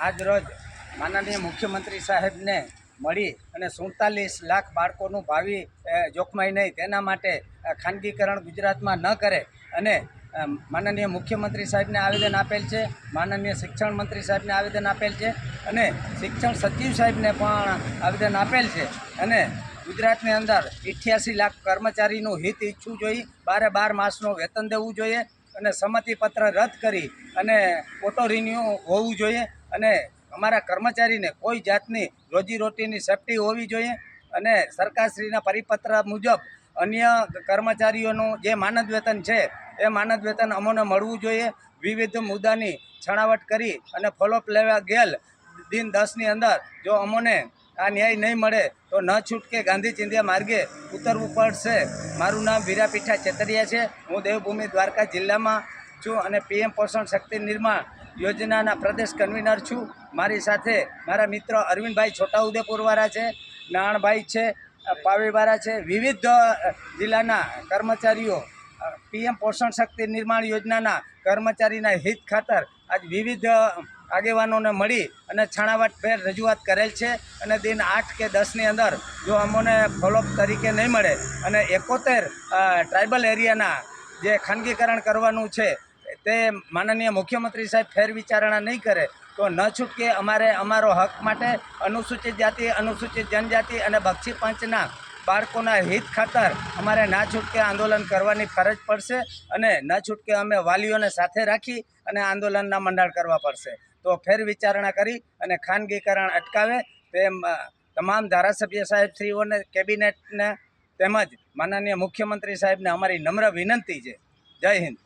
આજ રોજ માનનીય મુખ્યમંત્રી સાહેબને મળી અને સુડતાલીસ લાખ બાળકોનું ભાવિ જોખમાય નહીં તેના માટે ખાનગીકરણ ગુજરાતમાં ન કરે અને માનનીય મુખ્યમંત્રી સાહેબને આવેદન આપેલ છે, માનનીય શિક્ષણ મંત્રી સાહેબને આવેદન આપેલ છે અને શિક્ષણ સચિવ સાહેબને પણ આવેદન આપેલ છે અને ગુજરાતની અંદર અઠ્યાસી લાખ કર્મચારીનું હિત ઈચ્છવું જોઈએ, બારે બાર માસનું વેતન દેવું જોઈએ અને સંમતિપત્ર રદ કરી અને ઓટો રિન્યુ હોવું જોઈએ. અને અમારા કર્મચારીને કોઈ જાતની રોજીરોટીની સેફટી હોવી જોઈએ અને સરકારશ્રીના પરિપત્ર મુજબ અન્ય કર્મચારીઓનું જે માનદ વેતન છે, એ માનદ વેતન અમોને મળવું જોઈએ. વિવિધ મુદ્દાની છણાવટ કરી અને ફોલોઅપ લેવા ગયેલ દિન દસની અંદર જો અમોને આ ન્યાય નહીં મળે તો ન છૂટકે ગાંધી ચિંધ્યા માર્ગે ઉતરવું પડશે. મારું નામ વીરાપીઠા ચેતરિયા છે. હું દેવભૂમિ દ્વારકા જિલ્લામાં છું અને પીએમ પોષણ શક્તિ નિર્માણ યોજનાના પ્રદેશ કન્વીનર છું. મારી સાથે મારા મિત્ર અરવિંદભાઈ છોટાઉદેપુરવાળા છે, નાણભાઈ છે, પાવીવાળા છે, વિવિધ જિલ્લાના કર્મચારીઓ પીએમ પોષણ શક્તિ નિર્માણ યોજનાના કર્મચારીના હિત ખાતર આજ વિવિધ આગેવાનોને મળી અને છણાવટભેર રજૂઆત કરેલ છે અને દિન આઠ કે દસની અંદર જો અમોને ફોલોઅપ તરીકે નહીં મળે અને એકોતેર ટ્રાઇબલ એરિયાના જે ખાનગીકરણ કરવાનું છે તે માનનીય મુખ્યમંત્રી સાહેબ ફેર વિચારણા નહીં કરે, તો ન છૂટકે અમારે અમારો હક માટે અનુસૂચિત જાતિ, અનુસૂચિત જનજાતિ અને બક્ષી પંચના બાળકોના હિત ખાતર અમારે ના છૂટકે આંદોલન કરવાની ફરજ પડશે અને ન છૂટકે અમે વાલીઓને સાથે રાખી અને આંદોલનના મંડાણ કરવા પડશે. તો ફેર વિચારણા કરી અને ખાનગીકરણ અટકાવે તેમ તમામ ધારાસભ્ય સાહેબશ્રીઓને કેબિનેટને તેમજ માનનીય મુખ્યમંત્રી સાહેબને અમારી નમ્ર વિનંતી છે. જય હિન્દ.